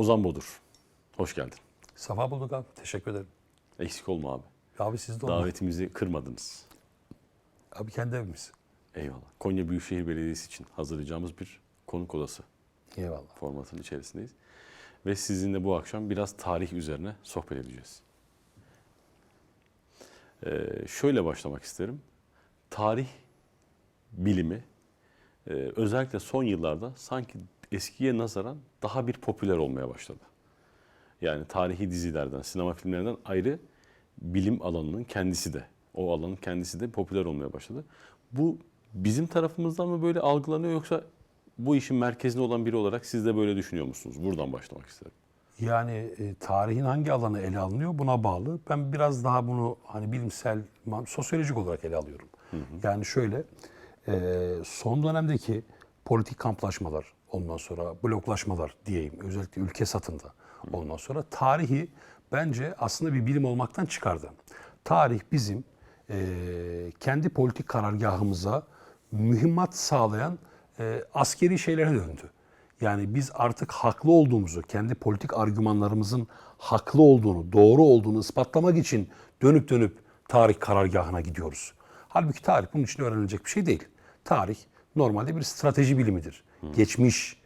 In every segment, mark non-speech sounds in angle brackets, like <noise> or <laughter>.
Ozan Bodur. Hoş geldin. Safa bulduk abi. Teşekkür ederim. Eksik olma abi. Abi siz de olun. Davetimizi kırmadınız. Abi kendi evimiz. Eyvallah. Konya Büyükşehir Belediyesi için hazırlayacağımız bir konuk odası Eyvallah. formatının içerisindeyiz. Ve sizinle bu akşam biraz tarih üzerine sohbet edeceğiz. Ee, şöyle başlamak isterim. Tarih bilimi e, özellikle son yıllarda sanki eskiye nazaran daha bir popüler olmaya başladı. Yani tarihi dizilerden, sinema filmlerinden ayrı bilim alanının kendisi de, o alanın kendisi de popüler olmaya başladı. Bu bizim tarafımızdan mı böyle algılanıyor yoksa bu işin merkezinde olan biri olarak siz de böyle düşünüyor musunuz? Buradan başlamak isterim. Yani e, tarihin hangi alanı ele alınıyor buna bağlı. Ben biraz daha bunu hani bilimsel, sosyolojik olarak ele alıyorum. Yani şöyle, e, son dönemdeki politik kamplaşmalar, ondan sonra bloklaşmalar diyeyim, özellikle ülke satında. Ondan sonra tarihi bence aslında bir bilim olmaktan çıkardı. Tarih bizim e, kendi politik karargahımıza mühimmat sağlayan e, askeri şeylere döndü. Yani biz artık haklı olduğumuzu, kendi politik argümanlarımızın haklı olduğunu, doğru olduğunu ispatlamak için dönüp dönüp tarih karargahına gidiyoruz. Halbuki tarih bunun için öğrenilecek bir şey değil. Tarih normalde bir strateji bilimidir. Geçmiş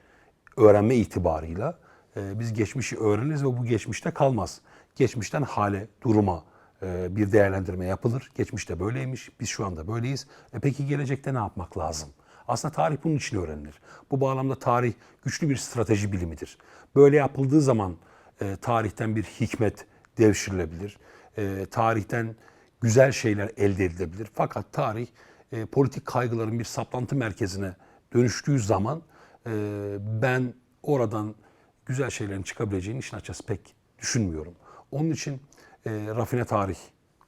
öğrenme itibarıyla e, biz geçmişi öğreniriz ve bu geçmişte kalmaz. Geçmişten hale, duruma e, bir değerlendirme yapılır. Geçmişte böyleymiş, biz şu anda böyleyiz. E peki gelecekte ne yapmak lazım? Aslında tarih bunun için öğrenilir. Bu bağlamda tarih güçlü bir strateji bilimidir. Böyle yapıldığı zaman e, tarihten bir hikmet devşirilebilir. E, tarihten güzel şeyler elde edilebilir. Fakat tarih e, politik kaygıların bir saplantı merkezine dönüştüğü zaman e, ben oradan güzel şeylerin çıkabileceğini işin açıkçası pek düşünmüyorum. Onun için e, rafine tarih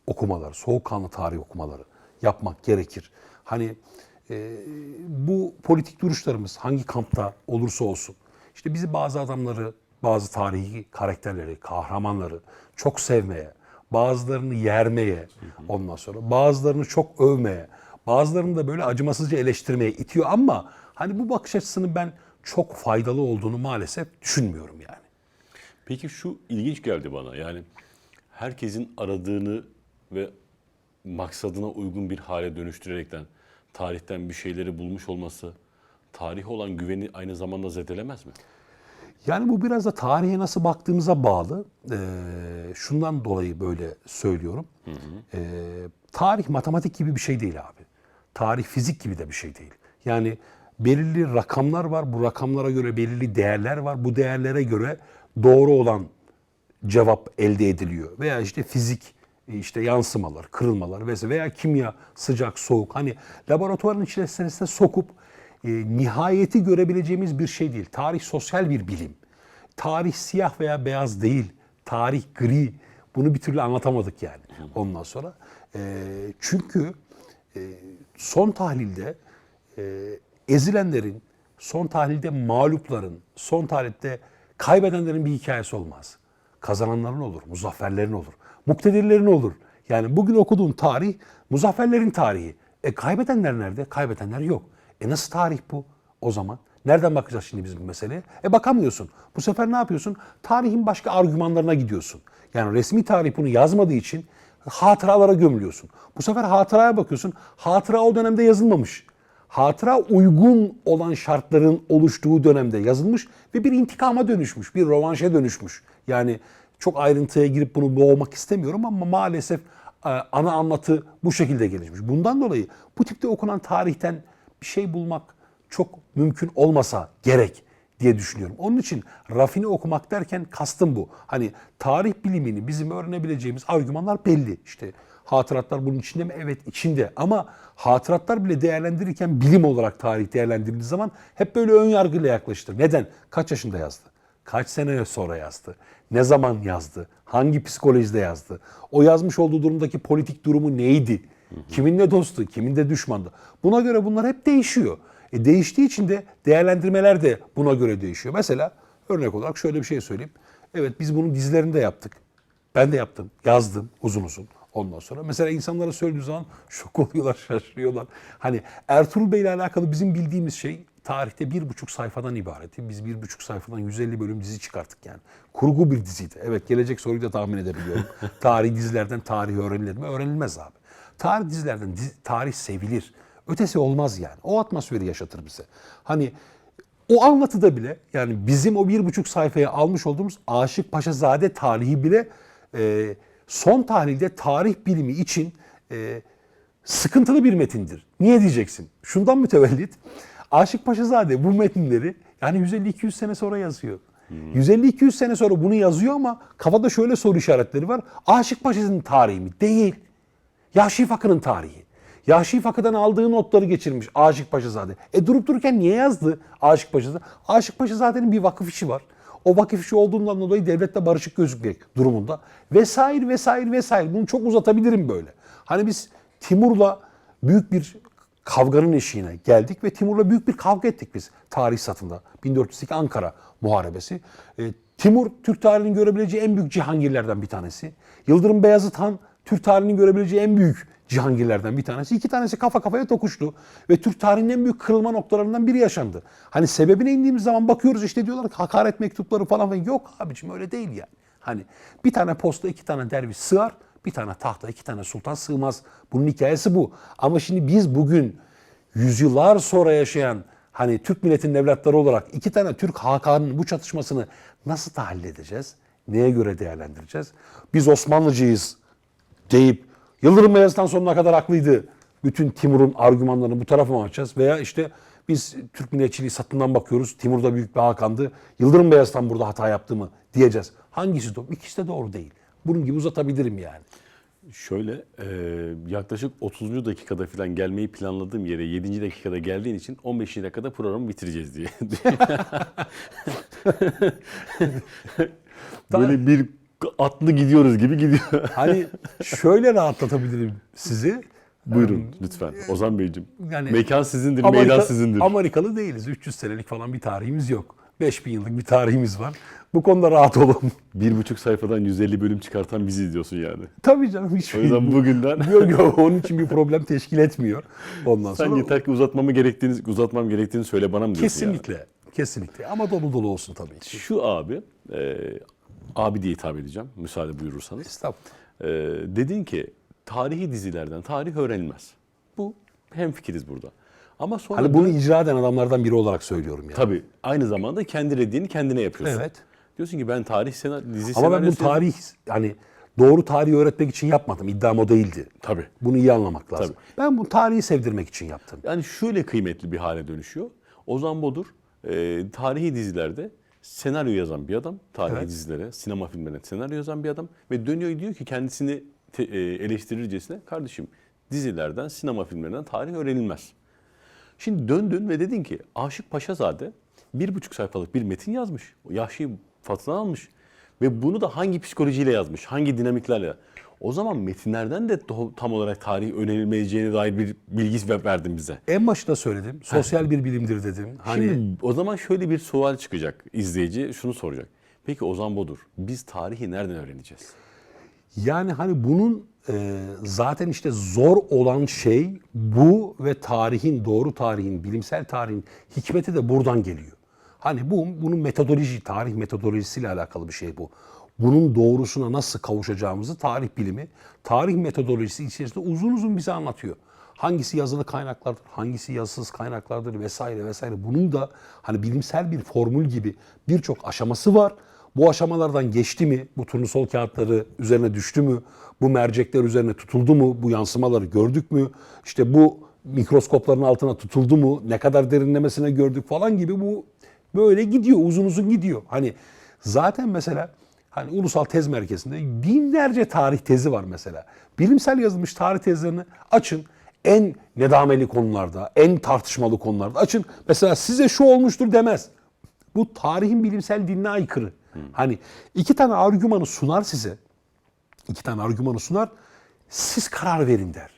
okumaları, soğukkanlı tarih okumaları yapmak gerekir. Hani e, bu politik duruşlarımız hangi kampta olursa olsun, işte bizi bazı adamları, bazı tarihi karakterleri, kahramanları çok sevmeye, bazılarını yermeye, ondan sonra bazılarını çok övmeye, bazılarını da böyle acımasızca eleştirmeye itiyor ama hani bu bakış açısının ben çok faydalı olduğunu maalesef düşünmüyorum yani. Peki şu ilginç geldi bana. Yani herkesin aradığını ve maksadına uygun bir hale dönüştürerekten tarihten bir şeyleri bulmuş olması tarihe olan güveni aynı zamanda zedelemez mi? Yani bu biraz da tarihe nasıl baktığımıza bağlı. Ee, şundan dolayı böyle söylüyorum. Ee, tarih matematik gibi bir şey değil abi. Tarih fizik gibi de bir şey değil. Yani belirli rakamlar var. Bu rakamlara göre belirli değerler var. Bu değerlere göre doğru olan cevap elde ediliyor. Veya işte fizik işte yansımalar, kırılmalar vesaire veya kimya sıcak, soğuk. Hani laboratuvarın içerisine sokup e, nihayeti görebileceğimiz bir şey değil. Tarih sosyal bir bilim. Tarih siyah veya beyaz değil. Tarih gri. Bunu bir türlü anlatamadık yani ondan sonra. E, çünkü e, son tahlilde e, ezilenlerin, son tahlilde mağlupların, son tahlilde kaybedenlerin bir hikayesi olmaz. Kazananların olur, muzafferlerin olur, muktedirlerin olur. Yani bugün okuduğum tarih muzafferlerin tarihi. E kaybedenler nerede? Kaybedenler yok. E nasıl tarih bu o zaman? Nereden bakacağız şimdi biz bu meseleye? E bakamıyorsun. Bu sefer ne yapıyorsun? Tarihin başka argümanlarına gidiyorsun. Yani resmi tarih bunu yazmadığı için hatıralara gömülüyorsun. Bu sefer hatıraya bakıyorsun. Hatıra o dönemde yazılmamış. Hatıra uygun olan şartların oluştuğu dönemde yazılmış ve bir intikama dönüşmüş, bir rovanşa dönüşmüş. Yani çok ayrıntıya girip bunu boğmak istemiyorum ama maalesef e, ana anlatı bu şekilde gelişmiş. Bundan dolayı bu tipte okunan tarihten bir şey bulmak çok mümkün olmasa gerek diye düşünüyorum. Onun için rafine okumak derken kastım bu. Hani tarih bilimini bizim öğrenebileceğimiz argümanlar belli. İşte hatıratlar bunun içinde mi? Evet içinde. Ama hatıratlar bile değerlendirirken bilim olarak tarih değerlendirildiği zaman hep böyle ön yargıyla yaklaştır. Neden? Kaç yaşında yazdı? Kaç sene sonra yazdı? Ne zaman yazdı? Hangi psikolojide yazdı? O yazmış olduğu durumdaki politik durumu neydi? Kiminle dostu, kiminle düşmandı? Buna göre bunlar hep değişiyor. E değiştiği için de değerlendirmeler de buna göre değişiyor. Mesela örnek olarak şöyle bir şey söyleyeyim. Evet biz bunu dizilerinde yaptık. Ben de yaptım, yazdım uzun uzun. Ondan sonra mesela insanlara söylediği zaman <laughs> şok oluyorlar, şaşırıyorlar. Hani Ertuğrul Bey ile alakalı bizim bildiğimiz şey tarihte bir buçuk sayfadan ibaretti. Biz bir buçuk sayfadan 150 bölüm dizi çıkarttık yani. Kurgu bir diziydi. Evet gelecek soruyu da tahmin edebiliyorum. <laughs> tarih dizilerden tarih öğrenilir mi? Öğrenilmez abi. Tarih dizilerden dizi- tarih sevilir. Ötesi olmaz yani. O atmosferi yaşatır bize. Hani o anlatıda bile yani bizim o bir buçuk sayfaya almış olduğumuz Aşık Paşazade tarihi bile e, son tahlilde tarih bilimi için e, sıkıntılı bir metindir. Niye diyeceksin? Şundan mütevellit Aşık Paşazade bu metinleri yani 150-200 sene sonra yazıyor. 150-200 sene sonra bunu yazıyor ama kafada şöyle soru işaretleri var. Aşık Paşa'nın tarihi mi? Değil. Yahşi Fakı'nın tarihi. Yahşi Fakı'dan aldığı notları geçirmiş Aşık Paşazade. E durup dururken niye yazdı Aşık Paşazade? Aşık Paşazade'nin bir vakıf işi var. O vakıf işi olduğundan dolayı devletle barışık gözükmek durumunda. Vesaire vesaire vesaire. Bunu çok uzatabilirim böyle. Hani biz Timur'la büyük bir kavganın eşiğine geldik ve Timur'la büyük bir kavga ettik biz tarih satında. 1402 Ankara Muharebesi. E, Timur Türk tarihinin görebileceği en büyük cihangirlerden bir tanesi. Yıldırım Beyazıt Han Türk tarihinin görebileceği en büyük cihangirlerden bir tanesi. İki tanesi kafa kafaya tokuştu. Ve Türk tarihinin en büyük kırılma noktalarından biri yaşandı. Hani sebebine indiğimiz zaman bakıyoruz işte diyorlar ki hakaret mektupları falan. Yok abicim öyle değil yani. Hani bir tane posta iki tane derviş sığar. Bir tane tahta iki tane sultan sığmaz. Bunun hikayesi bu. Ama şimdi biz bugün yüzyıllar sonra yaşayan hani Türk milletinin evlatları olarak iki tane Türk Hakan'ın bu çatışmasını nasıl tahlil edeceğiz? Neye göre değerlendireceğiz? Biz Osmanlıcıyız deyip Yıldırım Beyazıt'tan sonuna kadar haklıydı. Bütün Timur'un argümanlarını bu tarafa mı açacağız? Veya işte biz Türk milliyetçiliği satından bakıyoruz. Timur da büyük bir Hakan'dı. Yıldırım Beyazıt'tan burada hata yaptı mı diyeceğiz. Hangisi doğru? İkisi de doğru değil. Bunun gibi uzatabilirim yani. Şöyle e, yaklaşık 30. dakikada falan gelmeyi planladığım yere 7. dakikada geldiğin için 15. dakikada programı bitireceğiz diye. <laughs> <laughs> Böyle bir atlı gidiyoruz gibi gidiyor. <laughs> Hani şöyle rahatlatabilirim sizi. Buyurun lütfen Ozan Beyciğim. Yani Mekan sizindir, Amerika- meydan sizindir. Amerikalı değiliz. 300 senelik falan bir tarihimiz yok. 5000 yıllık bir tarihimiz var. Bu konuda rahat olun. <laughs> Bir buçuk sayfadan 150 bölüm çıkartan bizi diyorsun yani. Tabii canım hiç O yüzden bugünden <laughs> yok yok onun için bir problem teşkil etmiyor. Ondan sen sonra yeter ki uzatmamı gerektiğini, uzatmam gerektiğini söyle bana mı diyorsun yani? kesinlikle kesinlikle ama dolu dolu olsun tabii ki. Şu abi, e, abi diye hitap edeceğim müsaade buyurursanız. Estağfurullah. E, dedin ki tarihi dizilerden tarih öğrenilmez. Bu hem fikiriz burada. Ama sonra Hani bunu icra eden adamlardan biri olarak söylüyorum yani. tabii aynı zamanda kendi reddiğini kendine yapıyorsun. Evet. Diyorsun ki ben tarih sena, dizi Ama ben bu tarih hani doğru tarihi öğretmek için yapmadım. İddiam o değildi. Tabii. Bunu iyi anlamak lazım. Tabii. Ben bu tarihi sevdirmek için yaptım. Yani şöyle kıymetli bir hale dönüşüyor. Ozan Bodur e, tarihi dizilerde senaryo yazan bir adam. Tarihi Evet. dizilere, sinema filmlerine senaryo yazan bir adam. Ve dönüyor diyor ki kendisini te- e, eleştirircesine kardeşim dizilerden, sinema filmlerinden tarih öğrenilmez. Şimdi döndün ve dedin ki Aşık Paşazade bir buçuk sayfalık bir metin yazmış. Yahşi Fatına almış. Ve bunu da hangi psikolojiyle yazmış, hangi dinamiklerle. O zaman metinlerden de tam olarak tarih öğrenilmeyeceğine dair bir bilgi ver- verdin bize. En başta söyledim. Sosyal bir bilimdir dedim. Hani Şimdi o zaman şöyle bir sual çıkacak. İzleyici şunu soracak. Peki Ozan Bodur, biz tarihi nereden öğreneceğiz? Yani hani bunun e, zaten işte zor olan şey bu ve tarihin, doğru tarihin, bilimsel tarihin hikmeti de buradan geliyor. Hani bu bunun metodoloji, tarih metodolojisiyle alakalı bir şey bu. Bunun doğrusuna nasıl kavuşacağımızı tarih bilimi, tarih metodolojisi içerisinde uzun uzun bize anlatıyor. Hangisi yazılı kaynaklardır, hangisi yazısız kaynaklardır vesaire vesaire. Bunun da hani bilimsel bir formül gibi birçok aşaması var. Bu aşamalardan geçti mi? Bu turnusol kağıtları üzerine düştü mü? Bu mercekler üzerine tutuldu mu? Bu yansımaları gördük mü? İşte bu mikroskopların altına tutuldu mu? Ne kadar derinlemesine gördük falan gibi bu böyle gidiyor. Uzun uzun gidiyor. Hani zaten mesela hani ulusal tez merkezinde binlerce tarih tezi var mesela. Bilimsel yazılmış tarih tezlerini açın. En nedameli konularda, en tartışmalı konularda açın. Mesela size şu olmuştur demez. Bu tarihin bilimsel dinine aykırı. Hani iki tane argümanı sunar size. iki tane argümanı sunar. Siz karar verin der.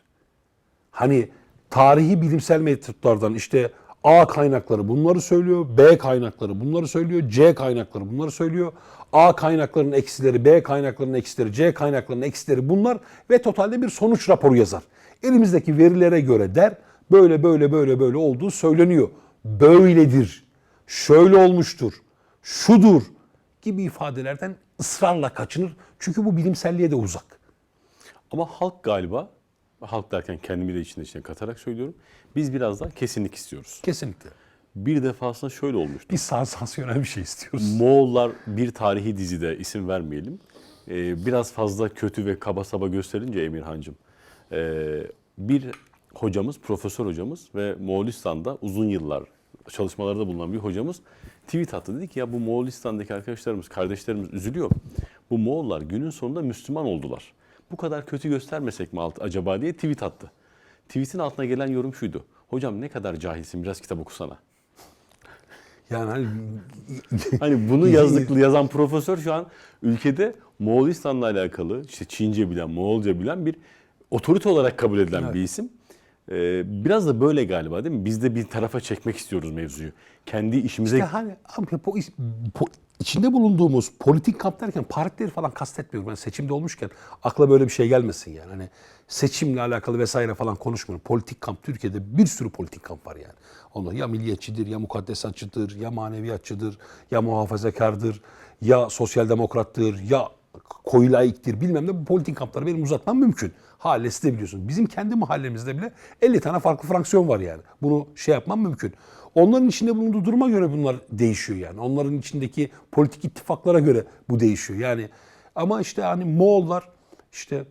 Hani tarihi bilimsel metotlardan işte A kaynakları bunları söylüyor, B kaynakları bunları söylüyor, C kaynakları bunları söylüyor. A kaynaklarının eksileri, B kaynaklarının eksileri, C kaynaklarının eksileri bunlar ve totalde bir sonuç raporu yazar. Elimizdeki verilere göre der böyle böyle böyle böyle olduğu söyleniyor. böyledir, şöyle olmuştur, şudur gibi ifadelerden ısrarla kaçınır. Çünkü bu bilimselliğe de uzak. Ama halk galiba, halk derken kendimi de içine içine katarak söylüyorum. Biz biraz daha kesinlik istiyoruz. Kesinlikle. Bir defasında şöyle olmuştu. Biz sansasyonel bir şey istiyoruz. Moğollar bir tarihi dizide isim vermeyelim. Ee, biraz fazla kötü ve kaba saba gösterince Emirhancığım. ee, bir hocamız, profesör hocamız ve Moğolistan'da uzun yıllar çalışmalarda bulunan bir hocamız tweet attı. Dedi ki ya bu Moğolistan'daki arkadaşlarımız, kardeşlerimiz üzülüyor. Bu Moğollar günün sonunda Müslüman oldular. Bu kadar kötü göstermesek mi acaba diye tweet attı. Tweetin altına gelen yorum şuydu. Hocam ne kadar cahilsin biraz kitap okusana. Yani hani <laughs> Hani bunu yazdık, <laughs> yazan profesör şu an ülkede Moğolistan'la alakalı işte Çince bilen, Moğolca bilen bir otorite olarak kabul edilen bir isim. Ee, biraz da böyle galiba değil mi? Biz de bir tarafa çekmek istiyoruz mevzuyu. Kendi işimize İşte hani abi iş- bu içinde bulunduğumuz politik kamp derken partileri falan kastetmiyorum. Ben seçimde olmuşken akla böyle bir şey gelmesin yani. Hani seçimle alakalı vesaire falan konuşmuyorum. Politik kamp Türkiye'de bir sürü politik kamp var yani. Onlar ya milliyetçidir, ya mukaddesatçıdır, ya maneviyatçıdır, ya muhafazakardır, ya sosyal demokrattır, ya koyu laiktir bilmem ne bu politik kampları benim uzatmam mümkün. Hallesi de biliyorsun. Bizim kendi mahallemizde bile 50 tane farklı fraksiyon var yani. Bunu şey yapmam mümkün. Onların içinde bulunduğu duruma göre bunlar değişiyor yani. Onların içindeki politik ittifaklara göre bu değişiyor. Yani ama işte hani Moğollar işte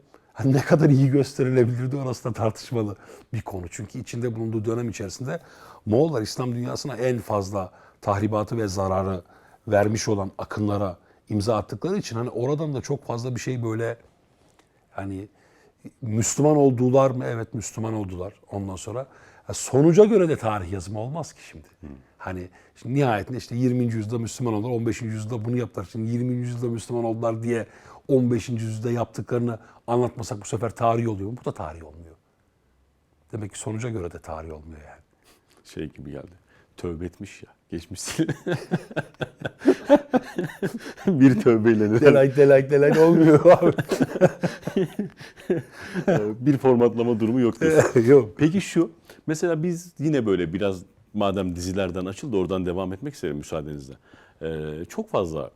ne kadar iyi gösterilebilirdi orası da tartışmalı bir konu. Çünkü içinde bulunduğu dönem içerisinde Moğollar İslam dünyasına en fazla tahribatı ve zararı vermiş olan akınlara imza attıkları için hani oradan da çok fazla bir şey böyle hani Müslüman oldular mı? Evet Müslüman oldular ondan sonra. sonuca göre de tarih yazımı olmaz ki şimdi. Hani şimdi nihayetinde işte 20. yüzyılda Müslüman oldular, 15. yüzyılda bunu yaptılar. Şimdi 20. yüzyılda Müslüman oldular diye 15. yüzyılda yaptıklarını anlatmasak bu sefer tarih oluyor mu? Bu da tarih olmuyor. Demek ki sonuca göre de tarih olmuyor yani. şey gibi geldi. Tövbe etmiş ya. Geçmişsin. <laughs> bir tövbeyle neler- Delay delay delay olmuyor abi. <laughs> bir formatlama durumu yok. <laughs> Yok. Peki şu, mesela biz yine böyle biraz madem dizilerden açıldı oradan devam etmek isterim müsaadenizle. Ee, çok fazla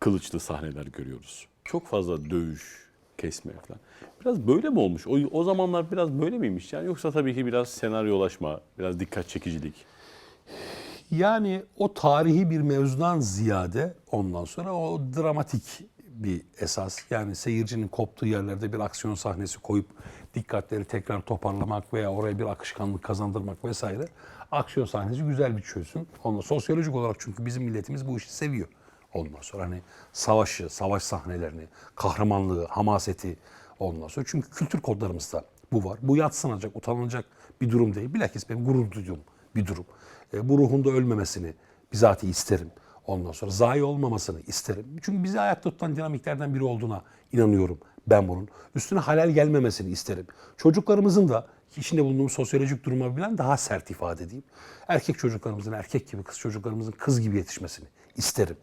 kılıçlı sahneler görüyoruz. Çok fazla dövüş, kesme falan. Biraz böyle mi olmuş? O, o zamanlar biraz böyle miymiş? Yani yoksa tabii ki biraz senaryolaşma, biraz dikkat çekicilik. Yani o tarihi bir mevzudan ziyade ondan sonra o dramatik bir esas. Yani seyircinin koptuğu yerlerde bir aksiyon sahnesi koyup dikkatleri tekrar toparlamak veya oraya bir akışkanlık kazandırmak vesaire. Aksiyon sahnesi güzel bir çözüm. Ondan sosyolojik olarak çünkü bizim milletimiz bu işi seviyor. Ondan sonra hani savaşı, savaş sahnelerini, kahramanlığı, hamaseti ondan sonra. Çünkü kültür kodlarımızda bu var. Bu yatsınacak, utanılacak bir durum değil. Bilakis benim gurur duyduğum bir durum. E, bu ruhun da ölmemesini bizatihi isterim. Ondan sonra zayi olmamasını isterim. Çünkü bizi ayakta tutan dinamiklerden biri olduğuna inanıyorum ben bunun. Üstüne halel gelmemesini isterim. Çocuklarımızın da içinde bulunduğumuz sosyolojik duruma bilen daha sert ifade edeyim. Erkek çocuklarımızın erkek gibi, kız çocuklarımızın kız gibi yetişmesini isterim.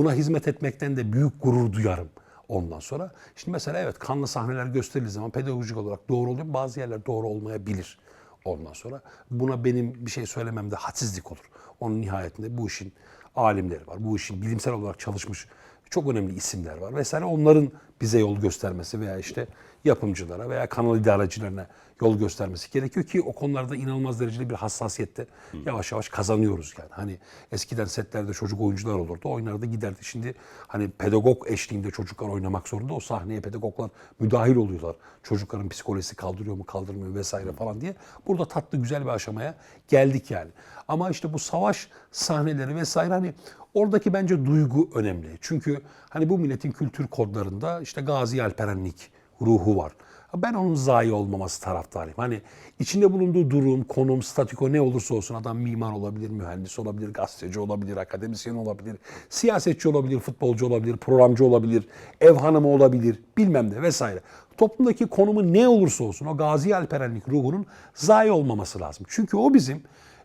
Buna hizmet etmekten de büyük gurur duyarım. Ondan sonra şimdi mesela evet kanlı sahneler gösterildiği zaman pedagojik olarak doğru oluyor. Bazı yerler doğru olmayabilir. Ondan sonra buna benim bir şey söylememde hadsizlik olur. Onun nihayetinde bu işin alimleri var. Bu işin bilimsel olarak çalışmış çok önemli isimler var vesaire. Onların bize yol göstermesi veya işte yapımcılara veya kanal idarecilerine yol göstermesi gerekiyor ki o konularda inanılmaz derecede bir hassasiyette yavaş yavaş kazanıyoruz yani. Hani eskiden setlerde çocuk oyuncular olurdu. Oynardı giderdi. Şimdi hani pedagog eşliğinde çocuklar oynamak zorunda. O sahneye pedagoglar müdahil oluyorlar. Çocukların psikolojisi kaldırıyor mu kaldırmıyor vesaire falan diye. Burada tatlı güzel bir aşamaya geldik yani. Ama işte bu savaş sahneleri vesaire hani oradaki bence duygu önemli. Çünkü hani bu milletin kültür kodlarında Gazi Alperenlik ruhu var. Ben onun zayi olmaması taraftarıyım. Hani içinde bulunduğu durum, konum, statiko ne olursa olsun adam mimar olabilir, mühendis olabilir, gazeteci olabilir, akademisyen olabilir, siyasetçi olabilir, futbolcu olabilir, programcı olabilir, ev hanımı olabilir, bilmem ne vesaire. Toplumdaki konumu ne olursa olsun o Gazi Alperenlik ruhunun zayi olmaması lazım. Çünkü o bizim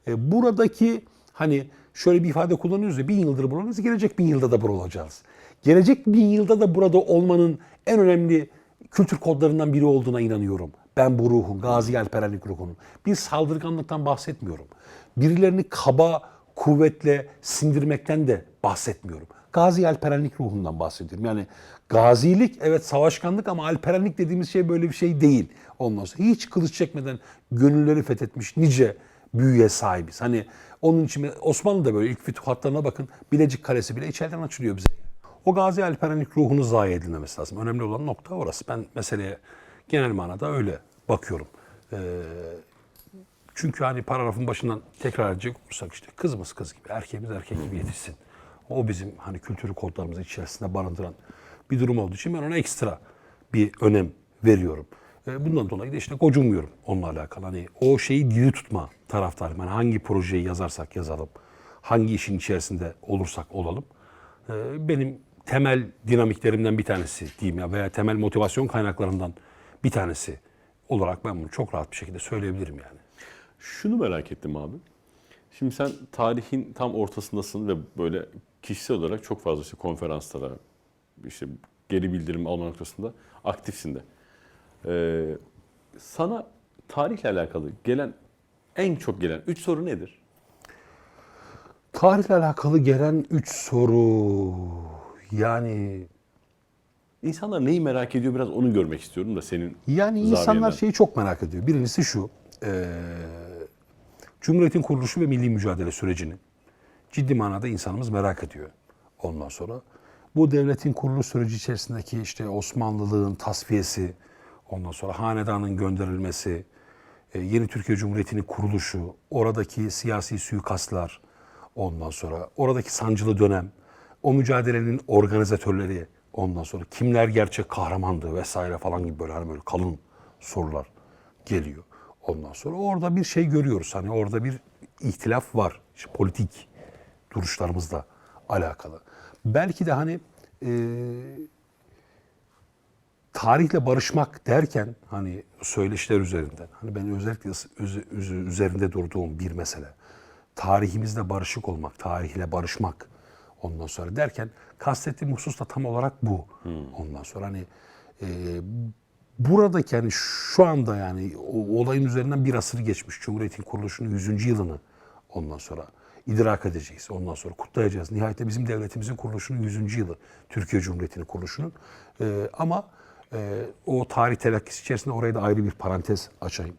e, buradaki hani şöyle bir ifade kullanıyoruz ya bin yıldır buradayız, gelecek bin yılda da burada olacağız. Gelecek bin yılda da burada olmanın en önemli kültür kodlarından biri olduğuna inanıyorum. Ben bu ruhun, Gazi Alperenlik ruhunun. Bir saldırganlıktan bahsetmiyorum. birilerini kaba kuvvetle sindirmekten de bahsetmiyorum. Gazi alperenlik ruhundan bahsediyorum. Yani gazilik evet savaşkanlık ama alperenlik dediğimiz şey böyle bir şey değil. Ondan sonra hiç kılıç çekmeden gönülleri fethetmiş nice büyüye sahibiz. Hani onun için Osmanlı da böyle ilk fütuhatlarına bakın Bilecik Kalesi bile içeriden açılıyor bize. O gazi alperenlik ruhunu zayi edilmemesi lazım. Önemli olan nokta orası. Ben meseleye genel manada öyle bakıyorum. Ee, çünkü hani paragrafın başından tekrar edecek olursak işte kızımız kız gibi, erkeğimiz erkek gibi yetişsin. O bizim hani kültürü kodlarımızın içerisinde barındıran bir durum olduğu için ben ona ekstra bir önem veriyorum. Ee, Bundan dolayı da işte gocunmuyorum onunla alakalı. Hani o şeyi diri tutma taraftarıyım. Yani hangi projeyi yazarsak yazalım, hangi işin içerisinde olursak olalım. Ee, Benim temel dinamiklerimden bir tanesi diyeyim ya veya temel motivasyon kaynaklarından bir tanesi olarak ben bunu çok rahat bir şekilde söyleyebilirim yani. Şunu merak ettim abi. Şimdi sen tarihin tam ortasındasın ve böyle kişisel olarak çok fazla işte konferanslara, işte geri bildirim alma noktasında aktifsin de. Ee, sana tarihle alakalı gelen en çok gelen üç soru nedir? Tarihle alakalı gelen üç soru yani İnsanlar neyi merak ediyor biraz onu görmek istiyorum da senin yani insanlar şeyi çok merak ediyor. Birincisi şu. eee, Cumhuriyetin kuruluşu ve milli mücadele sürecini ciddi manada insanımız merak ediyor. Ondan sonra bu devletin kuruluş süreci içerisindeki işte Osmanlılığın tasfiyesi, ondan sonra hanedanın gönderilmesi, e, yeni Türkiye Cumhuriyeti'nin kuruluşu, oradaki siyasi suikastlar, ondan sonra oradaki sancılı dönem, o mücadelenin organizatörleri, ondan sonra kimler gerçek kahramandı vesaire falan gibi böyle hani böyle kalın sorular geliyor. Ondan sonra orada bir şey görüyoruz. Hani orada bir ihtilaf var. İşte politik duruşlarımızla alakalı. Belki de hani e, tarihle barışmak derken hani söyleşiler üzerinden hani ben özellikle üz- üz- üz- üzerinde durduğum bir mesele. Tarihimizle barışık olmak, tarihle barışmak ondan sonra derken kastettiğim husus da tam olarak bu. Ondan sonra hani e, buradaki yani şu anda yani o olayın üzerinden bir asır geçmiş Cumhuriyet'in kuruluşunun 100. yılını ondan sonra idrak edeceğiz. Ondan sonra kutlayacağız. Nihayet bizim devletimizin kuruluşunun 100. yılı. Türkiye Cumhuriyeti'nin kuruluşunun. Ee, ama e, o tarih telakkisi içerisinde oraya da ayrı bir parantez açayım.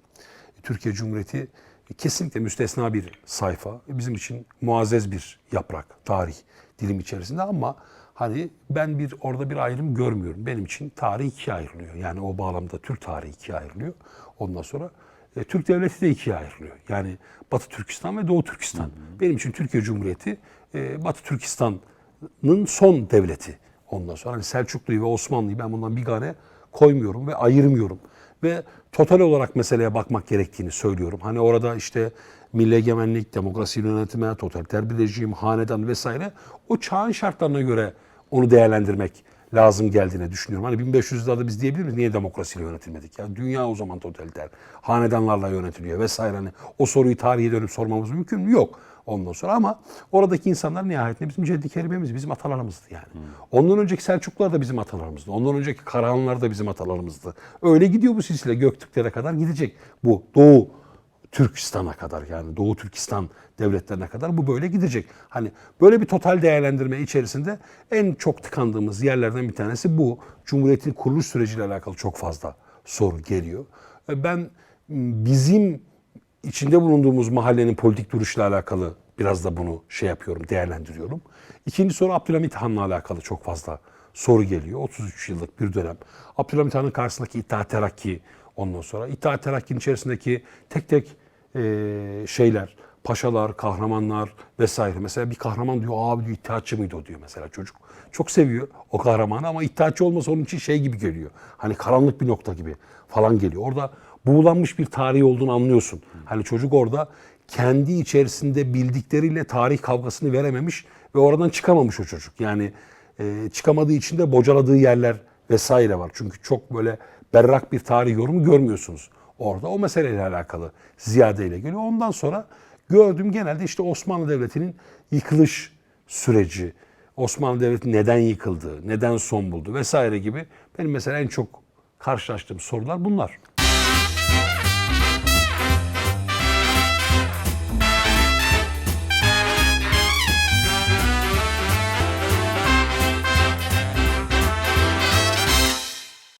Türkiye Cumhuriyeti kesinlikle müstesna bir sayfa. Bizim için muazzez bir yaprak, tarih dilim içerisinde ama hani ben bir orada bir ayrım görmüyorum. Benim için tarih ikiye ayrılıyor. Yani o bağlamda Türk tarihi ikiye ayrılıyor. Ondan sonra e, Türk devleti de ikiye ayrılıyor. Yani Batı Türkistan ve Doğu Türkistan. Benim için Türkiye Cumhuriyeti e, Batı Türkistan'ın son devleti. Ondan sonra hani Selçuklu'yu ve Osmanlı'yı ben bundan bir gane koymuyorum ve ayırmıyorum. Ve total olarak meseleye bakmak gerektiğini söylüyorum. Hani orada işte milli egemenlik, demokrasi yönetimi, totaliter bir rejim, hanedan vesaire o çağın şartlarına göre onu değerlendirmek lazım geldiğini düşünüyorum. Hani 1500'lerde biz diyebilir miyiz niye demokrasiyle yönetilmedik? Ya dünya o zaman totaliter. Hanedanlarla yönetiliyor vesaire. Hani o soruyu tarihe dönüp sormamız mümkün mü? Yok. Ondan sonra ama oradaki insanlar nihayetinde bizim ceddi kerimemiz, bizim atalarımızdı yani. Ondan önceki Selçuklular da bizim atalarımızdı. Ondan önceki Karahanlılar da bizim atalarımızdı. Öyle gidiyor bu silsile Göktürklere kadar gidecek. Bu Doğu Türkistan'a kadar yani Doğu Türkistan devletlerine kadar bu böyle gidecek. Hani böyle bir total değerlendirme içerisinde en çok tıkandığımız yerlerden bir tanesi bu. Cumhuriyetin kuruluş süreciyle alakalı çok fazla soru geliyor. Ben bizim içinde bulunduğumuz mahallenin politik duruşuyla alakalı biraz da bunu şey yapıyorum, değerlendiriyorum. İkinci soru Abdülhamit Han'la alakalı çok fazla soru geliyor. 33 yıllık bir dönem. Abdülhamit Han'ın karşısındaki İttihat Terakki ondan sonra İttihat Terakki'nin içerisindeki tek tek e, şeyler, paşalar, kahramanlar vesaire. Mesela bir kahraman diyor abi diyor İttihatçı mıydı o diyor mesela çocuk. Çok seviyor o kahramanı ama İttihatçı olmasa onun için şey gibi geliyor. Hani karanlık bir nokta gibi falan geliyor. Orada buğulanmış bir tarihi olduğunu anlıyorsun. Hani çocuk orada kendi içerisinde bildikleriyle tarih kavgasını verememiş ve oradan çıkamamış o çocuk. Yani e, çıkamadığı için de bocaladığı yerler vesaire var. Çünkü çok böyle berrak bir tarih yorumu görmüyorsunuz orada. O meseleyle alakalı ziyadeyle geliyor. Ondan sonra gördüğüm genelde işte Osmanlı Devleti'nin yıkılış süreci, Osmanlı Devleti neden yıkıldı, neden son buldu vesaire gibi benim mesela en çok karşılaştığım sorular bunlar.